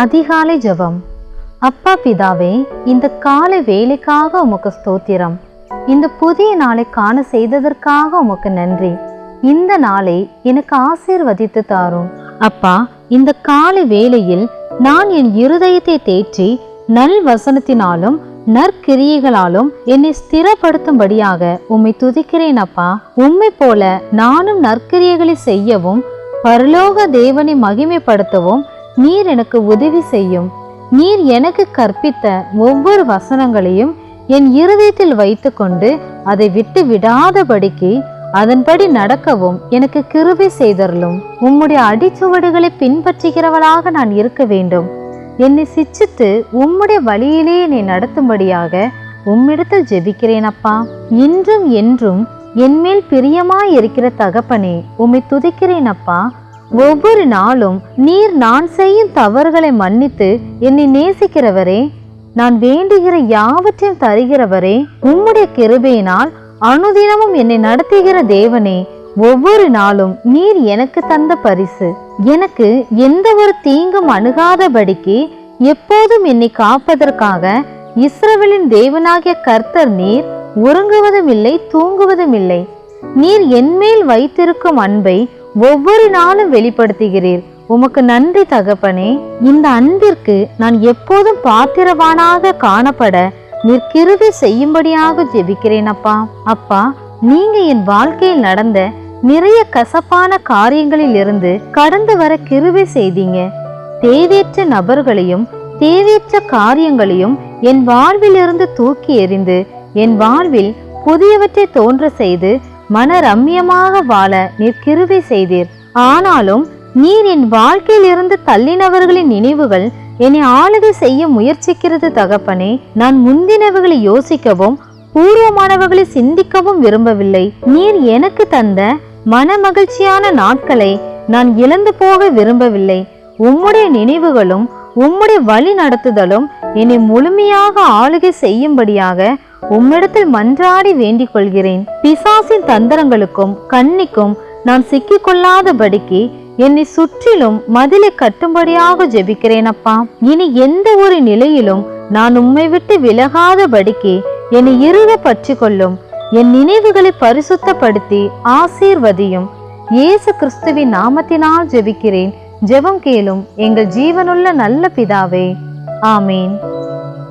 அதிகாலை ஜபம். அப்பா பிதாவே இந்த காலை வேலைக்காக உமக்கு ஸ்தோத்திரம். இந்த புதிய நாளை காண செய்ததற்காக உமக்கு நன்றி. இந்த நாளை எனக்கு ஆசீர்வதித்து தாரும். அப்பா இந்த காலை வேளையில் நான் என் இருதயத்தை தேற்றி நல் வசனத்தினாலும் நற்கிரியைகளாலும் என்னை ஸ்திரப்படுத்தும்படியாக உம்மை துதிக்கிறேன் அப்பா. உம்மை போல நானும் நற்கிரியைகளை செய்யவும் பரலோக தேவனை மகிமைப்படுத்தவும் நீர் எனக்கு உதவி செய்யும். நீர் எனக்கு கற்பித்த ஒவ்வொரு வசனங்களையும் என் இருதயத்தில் வைத்துக்கொண்டு அதை விட்டு விடாதபடிக்கு அதன்படி நடக்கவும் எனக்கு கிருபை செய்தருளும். உம்முடைய அடிச்சுவடுகளை பின்பற்றுகிறவளாக நான் இருக்க வேண்டும். என்னை சிச்சித்து உம்முடைய வழியிலே என்னை நடத்தும்படியாக உம்மிடத்தில் ஜெபிக்கிறேன் அப்பா. இன்றும் என்றும் என்மேல் பிரியமாய் இருக்கிற தகப்பனே உம்மை துதிக்கிறேன் அப்பா. ஒவ்வொரு நாளும் நீர் நான் செய்யும் தவறுகளை மன்னித்து என்னை நேசிக்கிறவரே நான் வேண்டுகிற யாவற்றையும் தருகிறவரே உம்முடைய கிருபையினால் அனுதினமும் என்னை நடத்துகிற தேவனே ஒவ்வொரு நாளும் நீர் எனக்கு தந்த பரிசு. எனக்கு எந்த ஒரு தீங்கும் அணுகாதபடிக்கு எப்போதும் என்னை காப்பதற்காக இஸ்ரவேலின் தேவனாகிய கர்த்தர் நீர் உறங்குவதும் இல்லை தூங்குவதும் இல்லை நீர் என்மேல் வைத்திருக்கும் அன்பை ஒவ்வொரு நாளும் வெளிப்படுத்துகிறீர். உமக்கு நன்றி தகப்பனே. இந்த அன்பிற்கு நான் எப்போதும் பாத்திரவானாக காணப்பட நீர் செய்யும்படியாக ஜெபிக்கிறேன் அப்பா. அப்பா நீங்க என் வாழ்க்கையில் நடந்த நிறைய கசப்பான காரியங்களில் இருந்து கடந்து வர கிருவி செய்தீங்க. தேவையற்ற நபர்களையும் தேவையற்ற காரியங்களையும் என் வாழ்விலிருந்து தூக்கி எறிந்து என் வாழ்வில் புதியவற்றை தோன்ற செய்து மன ரம்யமாக வாழ நீர் கிருபை செய்தீர். ஆனாலும் நீர் என் வாழ்க்கையில் இருந்து தள்ளினவர்களின் நினைவுகள் என்னை ஆளுகை செய்ய முயற்சிக்கிறது தகப்பனே. நான் முந்தினவர்களை யோசிக்கவும் பூர்வமானவர்களை சிந்திக்கவும் விரும்பவில்லை. நீர் எனக்கு தந்த மன மகிழ்ச்சியான நாட்களை நான் இழந்து போக விரும்பவில்லை. உம்முடைய நினைவுகளும் உம்முடைய வழி நடத்துதலும் என்னை முழுமையாக ஆளுகை செய்யும்படியாக உம்மிடத்தில் மன்றாடி வேண்டிக் கொள்கிறேன் பிசாசின் தந்திரங்களுக்கும் கண்ணிக்கும் நான் சிக்கிக்கொள்ளாதபடிக்கு என்னை சுற்றிலும் மதிலை கட்டும்படியாக ஜெபிக்கிறேன் அப்பா இனி எந்த ஒரு நிலையிலும் நான் உம்மை விட்டு விலகாதபடிக்கு என்னை இருக பற்றி கொள்ளும் என் நினைவுகளை பரிசுத்தப்படுத்தி ஆசீர்வதியும். இயேசு கிறிஸ்துவின் நாமத்தினால் ஜெபிக்கிறேன். ஜெபம் கேளும் எங்கள் ஜீவனுள்ள நல்ல பிதாவே. ஆமீன்.